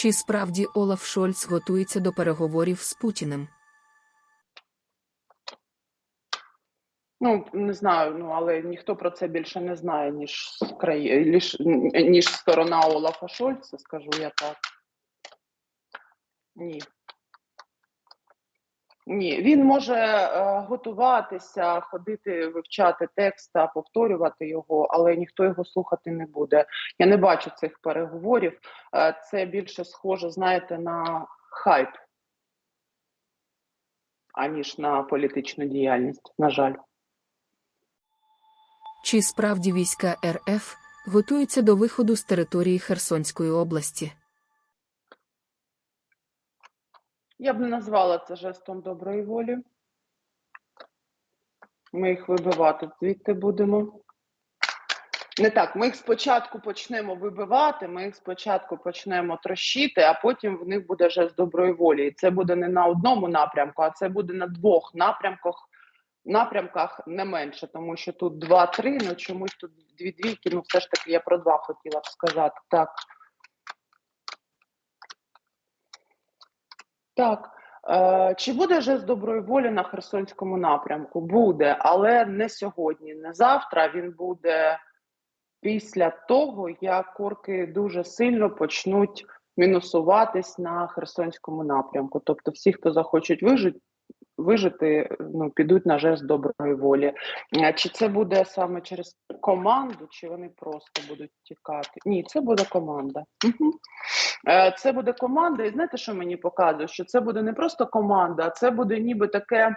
Чи справді Олаф Шольц готується до переговорів з Путіним? Ну, не знаю, ну але ніхто про це більше не знає, ніж краї... ніж, сторона Олафа Шольца, скажу я так. Ні. Ні, він може е, готуватися, ходити, вивчати текст повторювати його, але ніхто його слухати не буде. Я не бачу цих переговорів. Е, це більше схоже, знаєте, на хайп, аніж на політичну діяльність, на жаль. Чи справді війська РФ готуються до виходу з території Херсонської області? Я б не назвала це жестом доброї волі. Ми їх вибивати звідти будемо. Не так, ми їх спочатку почнемо вибивати, ми їх спочатку почнемо трощити, а потім в них буде жест доброї волі. І це буде не на одному напрямку, а це буде на двох напрямках, напрямках не менше, тому що тут два-три, ну чомусь тут дві двійки, ну все ж таки я про два хотіла б сказати. Так. Так. Е, Чи буде вже з доброї волі на Херсонському напрямку? Буде, але не сьогодні, не завтра. Він буде після того, як орки дуже сильно почнуть мінусуватись на Херсонському напрямку. Тобто, всі, хто захочуть вижити, вижити, ну підуть на жест доброї волі. Чи це буде саме через команду, чи вони просто будуть тікати? Ні, це буде команда. Угу. Це буде команда, і знаєте, що мені показує? Що це буде не просто команда, а це буде ніби таке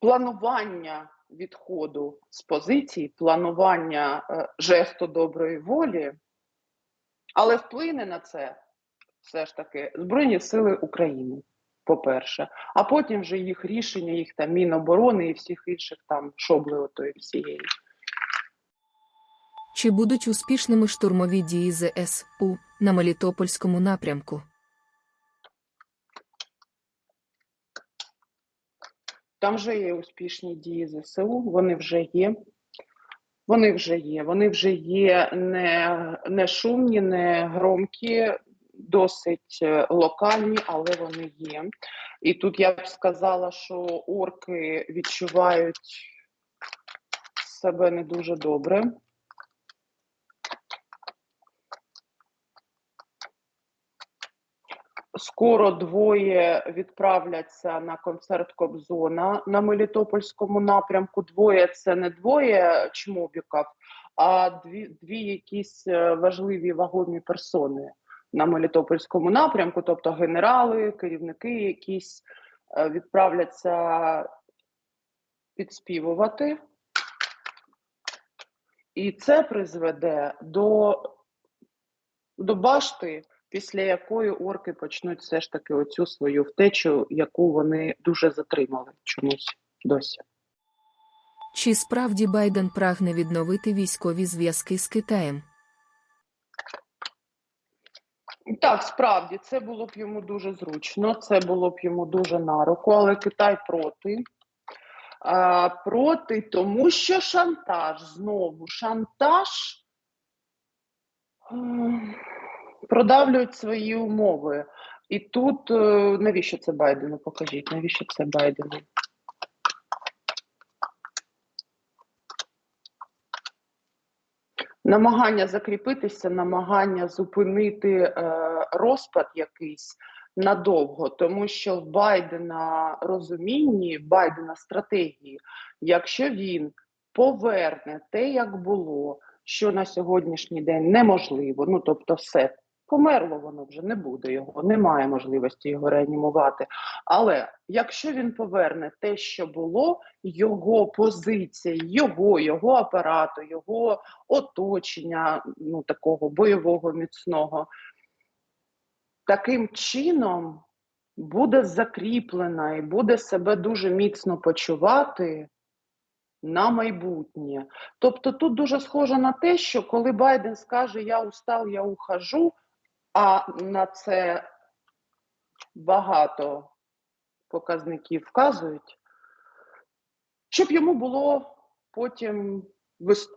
планування відходу з позицій, планування е, жесту доброї волі, але вплине на це все ж таки Збройні Сили України, по-перше, а потім вже їх рішення, їх там Міноборони і всіх інших там шобли отої всієї. Чи будуть успішними штурмові дії ЗСУ на Мелітопольському напрямку? Там вже є успішні дії ЗСУ, вони вже є. Вони вже є. Вони вже є не, не шумні, не громкі, досить е, локальні, але вони є. І тут я б сказала, що орки відчувають себе не дуже добре. Скоро двоє відправляться на концерт Кобзона на Мелітопольському напрямку. Двоє це не двоє чмобіків, а дві, дві якісь е, важливі вагомі персони на Мелітопольському напрямку, тобто генерали, керівники якісь е, відправляться підспівувати. І це призведе до, до башти після якої орки почнуть все ж таки оцю свою втечу, яку вони дуже затримали чомусь досі. Чи справді Байден прагне відновити військові зв'язки з Китаєм? Так, справді це було б йому дуже зручно, це було б йому дуже на руку, але Китай проти. А, проти, тому що шантаж знову шантаж ем, продавлюють свої умови. І тут е, навіщо це Байдену? Покажіть, навіщо це Байдену? Намагання закріпитися, намагання зупинити е, розпад якийсь надовго, тому що в Байдена розумінні, Байдена стратегії, якщо він поверне те, як було, що на сьогоднішній день неможливо, ну тобто, все померло воно вже не буде його, немає можливості його реанімувати. Але якщо він поверне те, що було, його позиція, його, його апарату, його оточення, ну такого бойового міцного, таким чином буде закріплена і буде себе дуже міцно почувати на майбутнє. Тобто тут дуже схоже на те, що коли Байден скаже Я устав, я ухожу, а на це багато показників вказують, щоб йому було потім,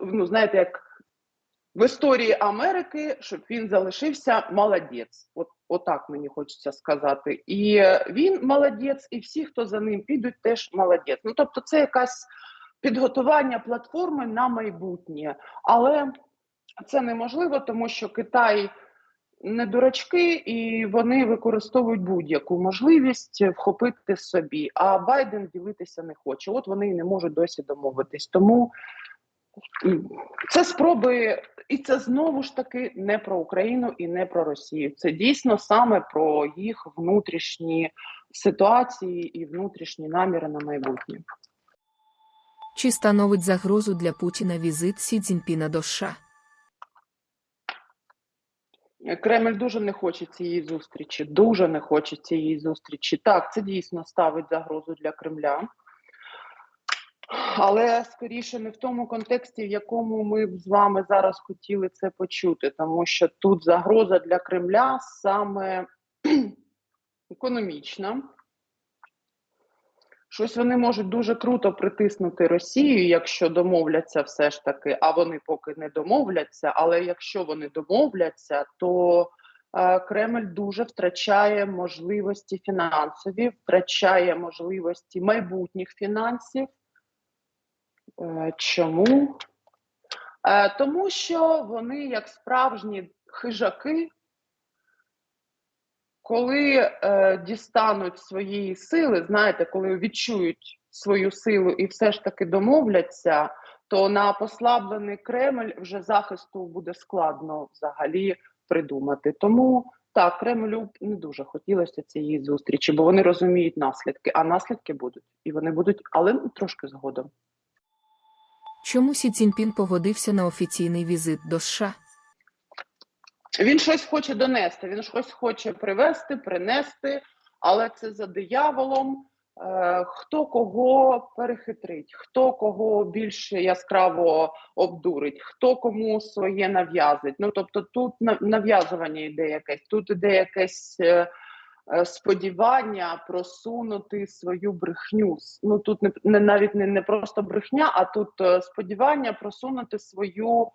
ну, знаєте, як в історії Америки, щоб він залишився молодець. От отак мені хочеться сказати. І він молодець, і всі, хто за ним підуть, теж молодець. Ну тобто, це якась підготування платформи на майбутнє, але це неможливо, тому що Китай не дурачки, і вони використовують будь-яку можливість вхопити собі. А Байден ділитися не хоче. От вони і не можуть досі домовитись. Тому це спроби, і це знову ж таки не про Україну і не про Росію. Це дійсно саме про їх внутрішні ситуації і внутрішні наміри на майбутнє. Чи становить загрозу для Путіна візит Сі Цзіньпіна до США? Кремль дуже не хоче цієї зустрічі, дуже не хоче цієї зустрічі. Так, це дійсно ставить загрозу для Кремля. Але скоріше не в тому контексті, в якому ми б з вами зараз хотіли це почути, тому що тут загроза для Кремля саме економічна. Щось вони можуть дуже круто притиснути Росію, якщо домовляться все ж таки, а вони поки не домовляться. Але якщо вони домовляться, то е, Кремль дуже втрачає можливості фінансові, втрачає можливості майбутніх фінансів. Е, чому? Е, тому що вони, як справжні хижаки, коли е, дістануть своєї сили, знаєте, коли відчують свою силу і все ж таки домовляться, то на послаблений Кремль вже захисту буде складно взагалі придумати. Тому так, Кремлю не дуже хотілося цієї зустрічі, бо вони розуміють наслідки, а наслідки будуть, і вони будуть, але трошки згодом. Чому Сі Цзіньпін погодився на офіційний візит до США? Він щось хоче донести, він щось хоче привезти, принести, але це за дияволом. Е, хто кого перехитрить, хто кого більше яскраво обдурить, хто кому своє нав'язить. Ну тобто, тут на- нав'язування йде якесь, тут іде якесь е, е, сподівання просунути свою брехню. Ну тут не, навіть не, не просто брехня, а тут сподівання просунути свою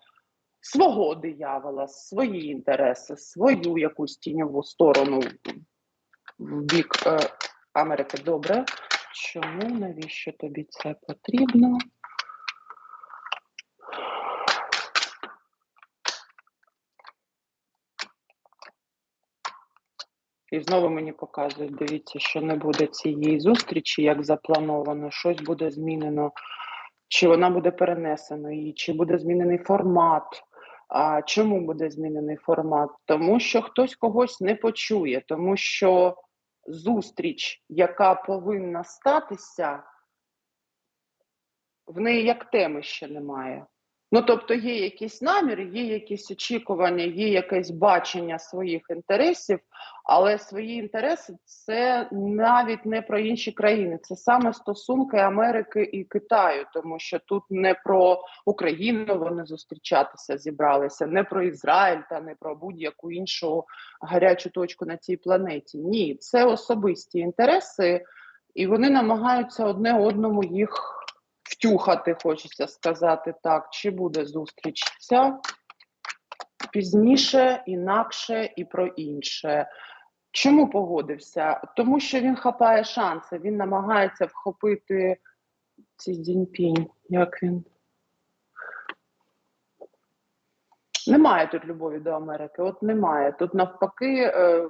свого диявола, свої інтереси, свою якусь тіньову сторону в бік е, Америки. Добре. Чому навіщо тобі це потрібно? І знову мені показують, дивіться, що не буде цієї зустрічі, як заплановано, щось буде змінено, чи вона буде перенесена, чи буде змінений формат. А чому буде змінений формат? Тому що хтось когось не почує, тому що зустріч, яка повинна статися, в неї як теми ще немає. Ну, тобто є якісь наміри, є якісь очікування, є якесь бачення своїх інтересів, але свої інтереси це навіть не про інші країни, це саме стосунки Америки і Китаю, тому що тут не про Україну вони зустрічатися зібралися, не про Ізраїль та не про будь-яку іншу гарячу точку на цій планеті. Ні, це особисті інтереси, і вони намагаються одне одному їх втюхати, хочеться сказати так. Чи буде зустріч ця пізніше, інакше і про інше. Чому погодився? Тому що він хапає шанси, він намагається вхопити ці дзіньпінь, як він. Немає тут любові до Америки, от немає. Тут навпаки е,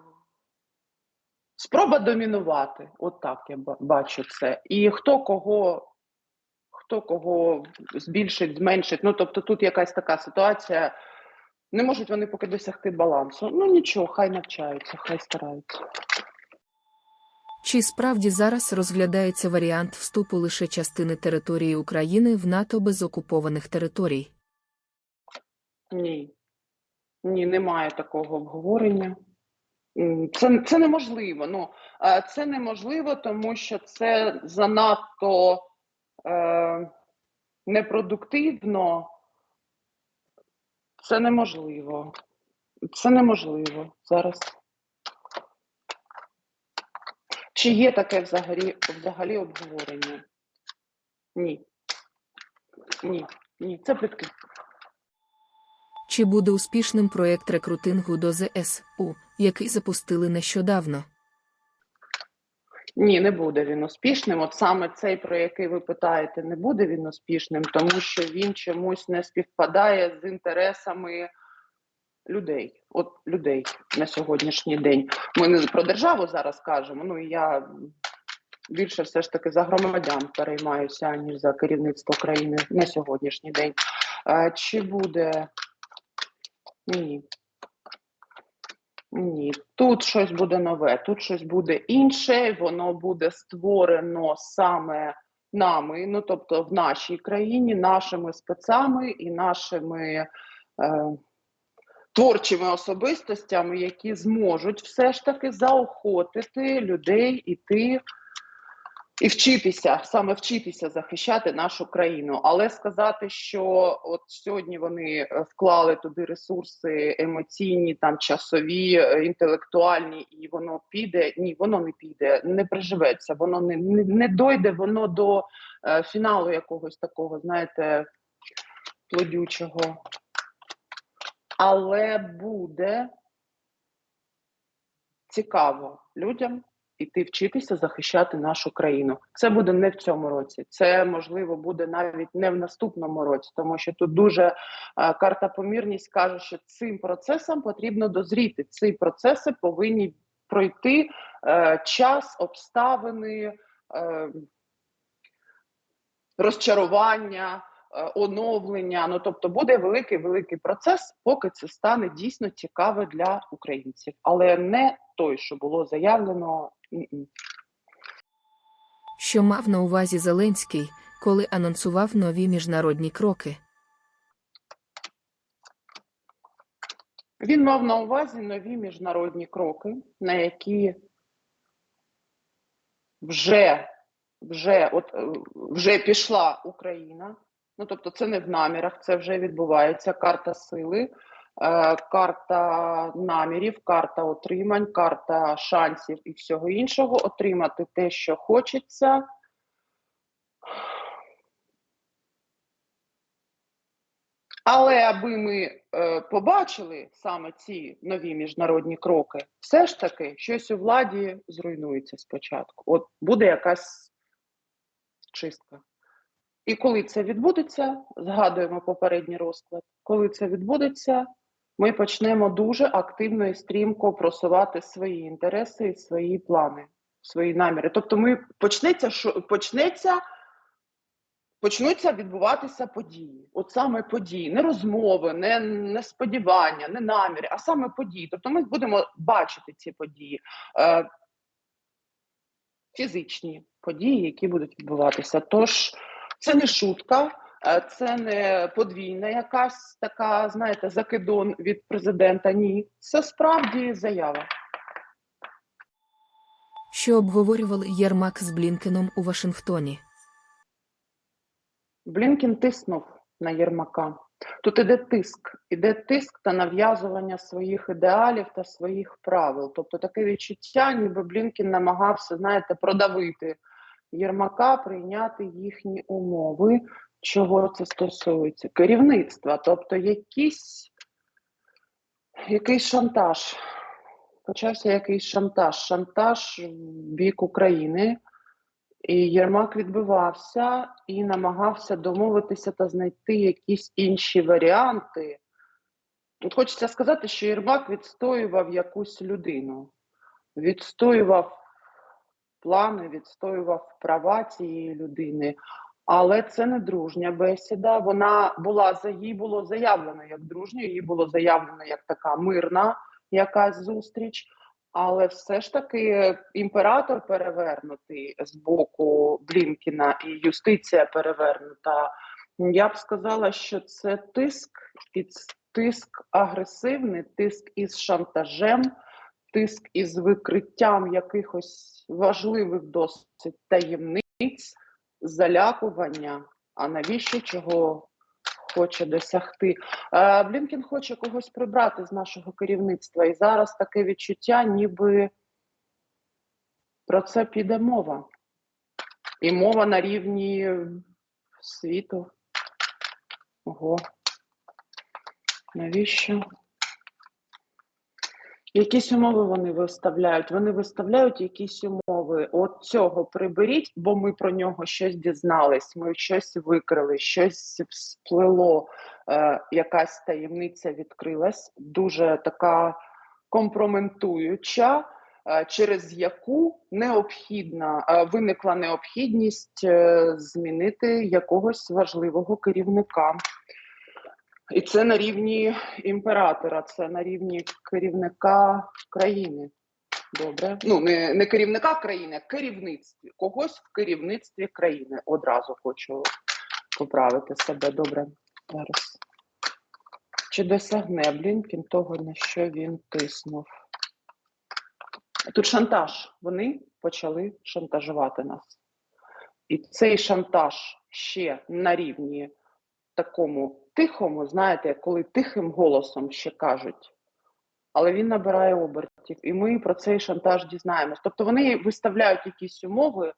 спроба домінувати. От так я бачу це. І хто кого, хто кого збільшить, зменшить. Ну тобто тут якась така ситуація. Не можуть вони поки досягти балансу. Ну нічого, хай навчаються, хай стараються. Чи справді зараз розглядається варіант вступу лише частини території України в НАТО без окупованих територій? Ні. Ні, немає такого обговорення. Це, це неможливо. Ну, це неможливо, тому що це занадто е, непродуктивно. Це неможливо. Це неможливо зараз. Чи є таке взагалі, взагалі обговорення? Ні. Ні. Ні. Це плітки. Чи буде успішним проєкт рекрутингу до ЗСУ, який запустили нещодавно? Ні, не буде він успішним. От саме цей, про який ви питаєте, не буде він успішним, тому що він чомусь не співпадає з інтересами людей. От людей на сьогоднішній день. Ми не про державу зараз кажемо. Ну і я більше все ж таки за громадян переймаюся, ніж за керівництво країни на сьогоднішній день. Е, Чи буде ні. Ні, тут щось буде нове, тут щось буде інше, воно буде створено саме нами, ну тобто в нашій країні, нашими спецами і нашими е, творчими особистостями, які зможуть все ж таки заохотити людей іти і вчитися, саме вчитися захищати нашу країну. Але сказати, що от сьогодні вони е, вклали туди ресурси емоційні, там часові, е, інтелектуальні, і воно піде. Ні, воно не піде, не приживеться, воно не, не, не дойде воно до е, фіналу якогось такого, знаєте, плодючого. Але буде цікаво людям іти вчитися захищати нашу країну. Це буде не в цьому році. Це можливо буде навіть не в наступному році, тому що тут дуже е, карта помірність каже, що цим процесом потрібно дозріти. Ці процеси повинні пройти е, час, обставини, е, розчарування. е, Оновлення, ну тобто буде великий великий процес, поки це стане дійсно цікаве для українців, але не той, що було заявлено. Що мав на увазі Зеленський, коли анонсував нові міжнародні кроки? Він мав на увазі нові міжнародні кроки, на які вже, вже, от, е, вже пішла Україна. Ну, тобто, це не в намірах, це вже відбувається. Карта сили, карта намірів, карта отримань, карта шансів і всього іншого. Отримати те, що хочеться. Але аби ми е, побачили саме ці нові міжнародні кроки, все ж таки щось у владі зруйнується спочатку. От буде якась чистка. І коли це відбудеться, згадуємо попередній розклад. Коли це відбудеться, ми почнемо дуже активно і стрімко просувати свої інтереси і свої плани, свої наміри. Тобто, ми почнеться, почнеться почнуться відбуватися події. От саме події, не розмови, не, не сподівання, не наміри, а саме події. Тобто ми будемо бачити ці події. Е, фізичні події, які будуть відбуватися. Тож це не шутка, це не подвійна якась така, знаєте, закидон від президента. Ні, це справді заява. Що обговорювали Єрмак з Блінкеном у Вашингтоні? Блінкін тиснув на Єрмака. Тут іде тиск, іде тиск та нав'язування своїх ідеалів та своїх правил. Тобто таке відчуття, ніби Блінкін намагався, знаєте, продавити Єрмака, прийняти їхні умови. Чого це стосується? Керівництва, тобто якийсь, якийсь шантаж. Почався якийсь шантаж, шантаж в бік України. І Єрмак відбивався і намагався домовитися та знайти якісь інші варіанти. Тут хочеться сказати, що Єрмак відстоював якусь людину, відстоював плани, відстоював права цієї людини. Але це не дружня бесіда. Вона була їй було заявлено як дружня, їй було заявлено як така мирна якась зустріч. Але все ж таки імператор перевернутий з боку Блінкіна і юстиція перевернута. Я б сказала, що це тиск, і тиск агресивний, тиск із шантажем, тиск із викриттям якихось важливих досить таємниць, залякування. А навіщо чого хоче досягти? Е, Блінкін хоче когось прибрати з нашого керівництва, і зараз таке відчуття, ніби про це піде мова. І мова на рівні світу. Ого. Навіщо? Якісь умови вони виставляють. Вони виставляють якісь умови. От цього приберіть, бо ми про нього щось дізнались, ми щось викрили, щось сплело, е, якась таємниця відкрилась, дуже така компрометуюча, е, через яку необхідна е, виникла необхідність е, змінити якогось важливого керівника. І це на рівні імператора, це на рівні керівника країни. Добре. Ну, не, не керівника країни, а керівництві. Когось в керівництві країни. Одразу хочу поправити себе. Добре. Зараз. Чи досягне Блінкін того, на що він тиснув? Тут шантаж. Вони почали шантажувати нас. І цей шантаж ще на рівні такому тихому, знаєте, коли тихим голосом ще кажуть, але він набирає обертів, і ми про цей шантаж дізнаємось. Тобто вони виставляють якісь умови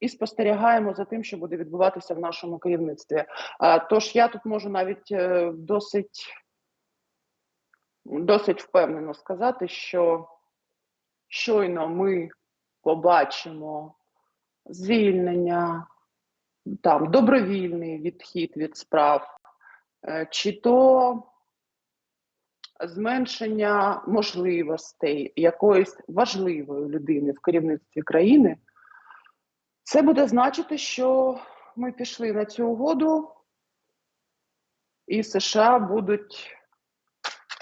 і спостерігаємо за тим, що буде відбуватися в нашому керівництві. А, Тож я тут можу навіть е, досить, досить впевнено сказати, що щойно ми побачимо звільнення там добровільний відхід від справ, чи то зменшення можливостей якоїсь важливої людини в керівництві країни, це буде значити, що ми пішли на цю угоду, і США будуть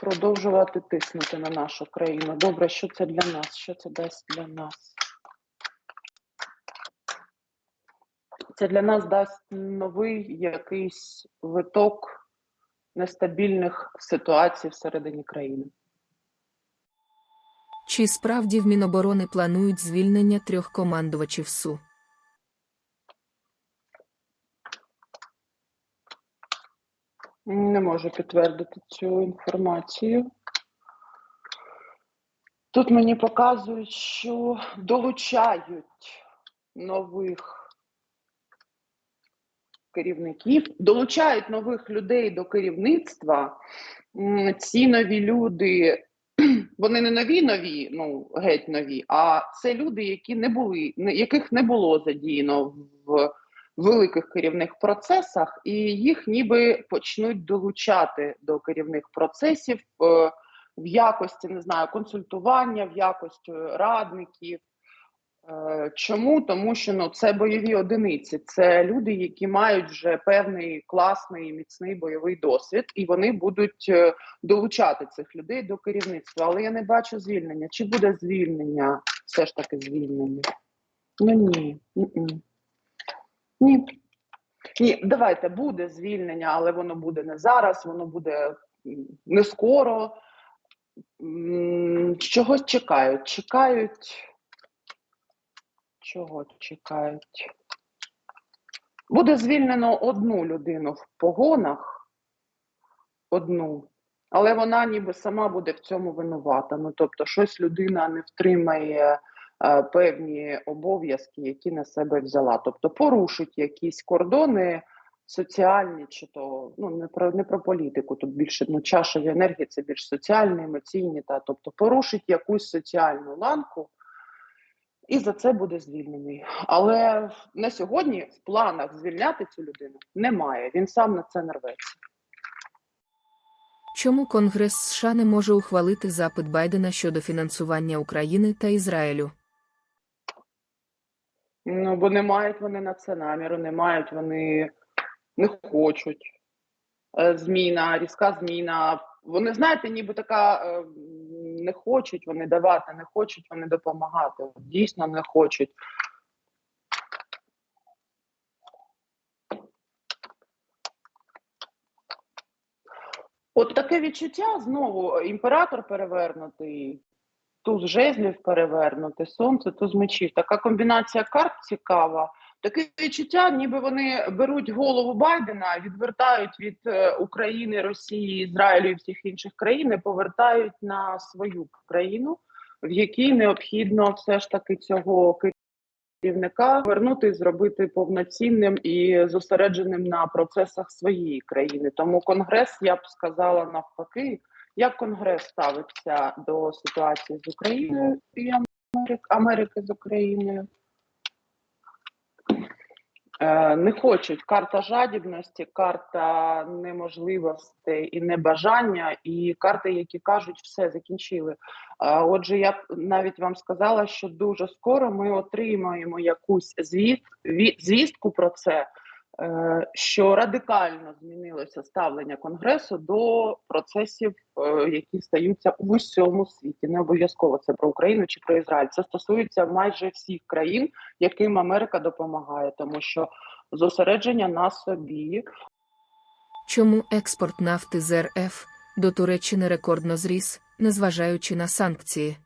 продовжувати тиснути на нашу країну. Добре, що це для нас? Що це дасть для нас? це для нас дасть новий якийсь виток нестабільних ситуацій всередині країни. Чи справді в Міноборони планують звільнення трьох командувачів СУ? Не можу підтвердити цю інформацію. Тут мені показують, що долучають нових керівників, долучають нових людей до керівництва. Ці нові люди, вони не нові нові, ну геть нові, а це люди, які не були, яких не було задіяно в великих керівних процесах, і їх ніби почнуть долучати до керівних процесів е, в якості не знаю, консультування, в якості радників. Е, Чому? Тому що ну, це бойові одиниці, це люди, які мають вже певний класний міцний бойовий досвід, і вони будуть е, долучати цих людей до керівництва. Але я не бачу звільнення. Чи буде звільнення? Все ж таки звільнення? Ну ні. М-м. Ні. Ні, давайте буде звільнення, але воно буде не зараз, воно буде не скоро. Чогось чекають. Чекають. Чого чекають? Буде звільнено одну людину в погонах, одну, але вона ніби сама буде в цьому винувата. Ну, тобто, щось людина не втримає е, певні обов'язки, які на себе взяла. Тобто порушить якісь кордони соціальні, чи то ну не про не про політику. Тут більше ну, чашові енергії це більш соціальні, емоційні, та тобто порушить якусь соціальну ланку. І за це буде звільнений. Але на сьогодні в планах звільняти цю людину немає. Він сам на це не рветься. Чому Конгрес США не може ухвалити запит Байдена щодо фінансування України та Ізраїлю? Ну бо не мають вони на це наміру, не мають вони не хочуть. Е, Зміна, різка зміна. Вони знаєте, ніби така е, не хочуть вони давати, не хочуть вони допомагати. Дійсно не хочуть. От таке відчуття знову імператор перевернутий, туз жезлів перевернути, сонце, туз мечів. Така комбінація карт цікава. Таке відчуття, ніби вони беруть голову Байдена, відвертають від е, України, Росії, Ізраїлю і всіх інших країн, і повертають на свою країну, в якій необхідно все ж таки цього керівника вернути зробити повноцінним і зосередженим на процесах своєї країни. Тому конгрес, я б сказала навпаки, як конгрес ставиться до ситуації з Україною і Америки, з Україною. Е, Не хочуть карта жадібності, карта неможливостей і небажання, і карти, які кажуть, все закінчили. Отже, я навіть вам сказала, що дуже скоро ми отримаємо якусь звіт, звістку про це, е, що радикально змінилося ставлення Конгресу до процесів, е, які стаються в усьому світі. Не обов'язково це про Україну чи про Ізраїль. Це стосується майже всіх країн, яким Америка допомагає, тому що зосередження на собі Чому експорт нафти з РФ до Туреччини рекордно зріс, незважаючи на санкції?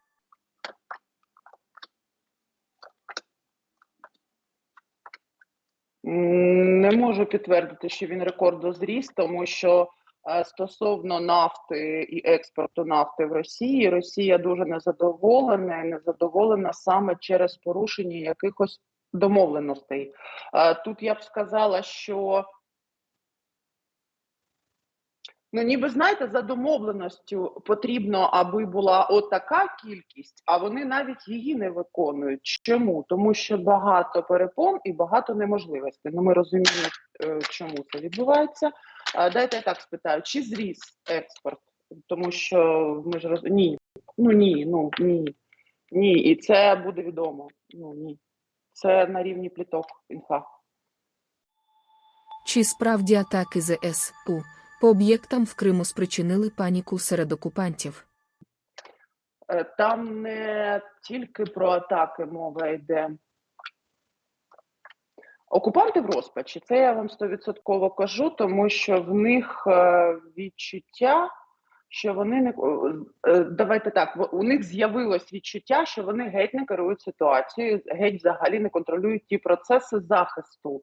Не можу підтвердити, що він рекордно зріс, тому що е, стосовно нафти і експорту нафти в Росії, Росія дуже незадоволена і незадоволена саме через порушення якихось домовленостей. Е, Тут я б сказала, що Ну, ніби знаєте, за домовленістю потрібно, аби була отака кількість, а вони навіть її не виконують. Чому? Тому що багато перепон і багато неможливостей. Ну, ми розуміємо, е, чому це відбувається. Дайте я так спитаю: чи зріс експорт? Тому що ми ж роз... ні, ну ні, ну ні, ні, і це буде відомо. Ну ні, це на рівні пліток інфа. Чи справді атаки ЗСУ по об'єктам в Криму спричинили паніку серед окупантів? Е, Там не тільки про атаки мова йде. Окупанти в розпачі, це я вам стовідсотково кажу, тому що в них е, відчуття, що вони не е, давайте так, у них з'явилось відчуття, що вони геть не керують ситуацією, геть взагалі не контролюють ті процеси захисту,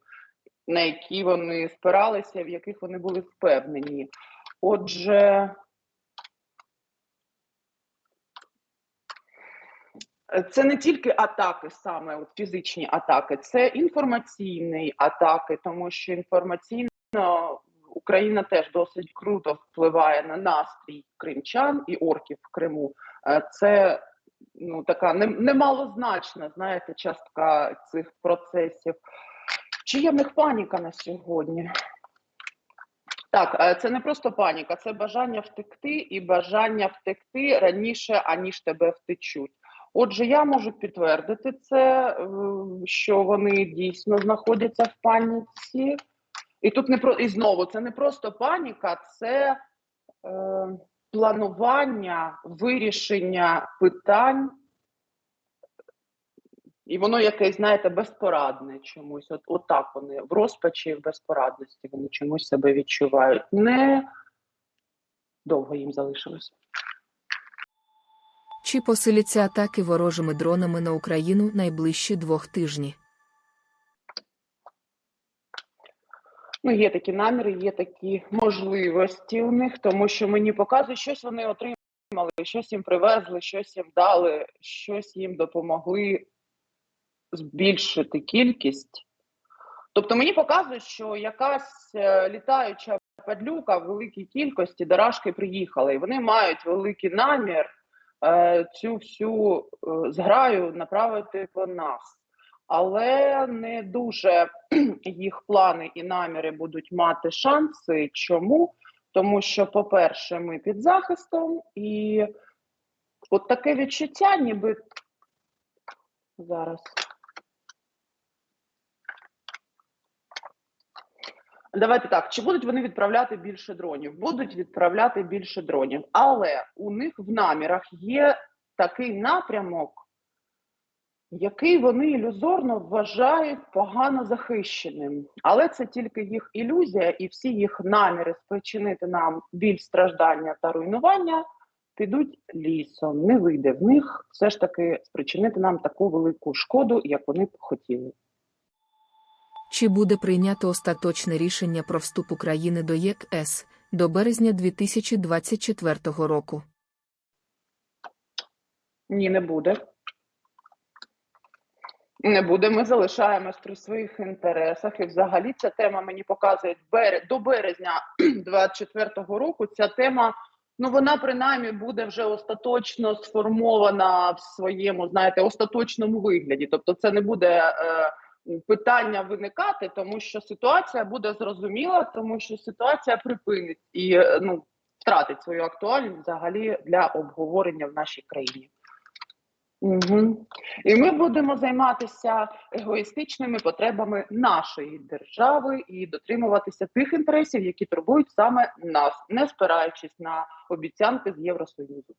на які вони спиралися, в яких вони були впевнені. Отже, Це не тільки атаки, саме от фізичні атаки, це інформаційні атаки, тому що інформаційно Україна теж досить круто впливає на настрій кримчан і орків в Криму. Е, Це ну така немалозначна, знаєте, частка цих процесів. Чи є в них паніка на сьогодні? Так, е, це не просто паніка, це бажання втекти і бажання втекти раніше, аніж тебе втечуть. Отже, я можу підтвердити це, е, що вони дійсно знаходяться в паніці. І тут не про і знову це не просто паніка, це е, планування вирішення питань, і воно якесь, знаєте, безпорадне чомусь. От, от так вони в розпачі в безпорадності вони чомусь себе відчувають. Не довго їм залишилось. Чи посиляться атаки ворожими дронами на Україну найближчі двох тижні? Ну, є такі наміри, є такі можливості у них, тому що мені показують, щось вони отримали, щось їм привезли, щось їм дали, щось їм допомогли збільшити кількість. Тобто мені показують, що якась е, літаюча падлюка в великій кількості до Рашки приїхала, і вони мають великий намір е, цю всю е, зграю направити по нас. Але не дуже їх плани і наміри будуть мати шанси. Чому? Тому що, по-перше, ми під захистом, і от таке відчуття, ніби зараз. Давайте так, чи будуть вони відправляти більше дронів? Будуть відправляти більше дронів, але у них в намірах є такий напрямок, який вони ілюзорно вважають погано захищеним. Але це тільки їх ілюзія, і всі їх наміри спричинити нам біль, страждання та руйнування підуть лісом. Не вийде в них все ж таки спричинити нам таку велику шкоду, як вони б хотіли. Чи буде прийнято остаточне рішення про вступ України до ЄКС до березня 2024 року? Ні, не буде. Не буде, ми залишаємось при своїх інтересах. І взагалі ця тема мені показує до березня 24-го року. Ця тема, ну вона принаймні буде вже остаточно сформована в своєму, знаєте, остаточному вигляді. Тобто, це не буде е, питання виникати, тому що ситуація буде зрозуміла, тому що ситуація припинить і е, ну втратить свою актуальність взагалі для обговорення в нашій країні. Угу. І ми будемо займатися егоїстичними потребами нашої держави і дотримуватися тих інтересів, які турбують саме нас, не спираючись на обіцянки з Євросоюзу.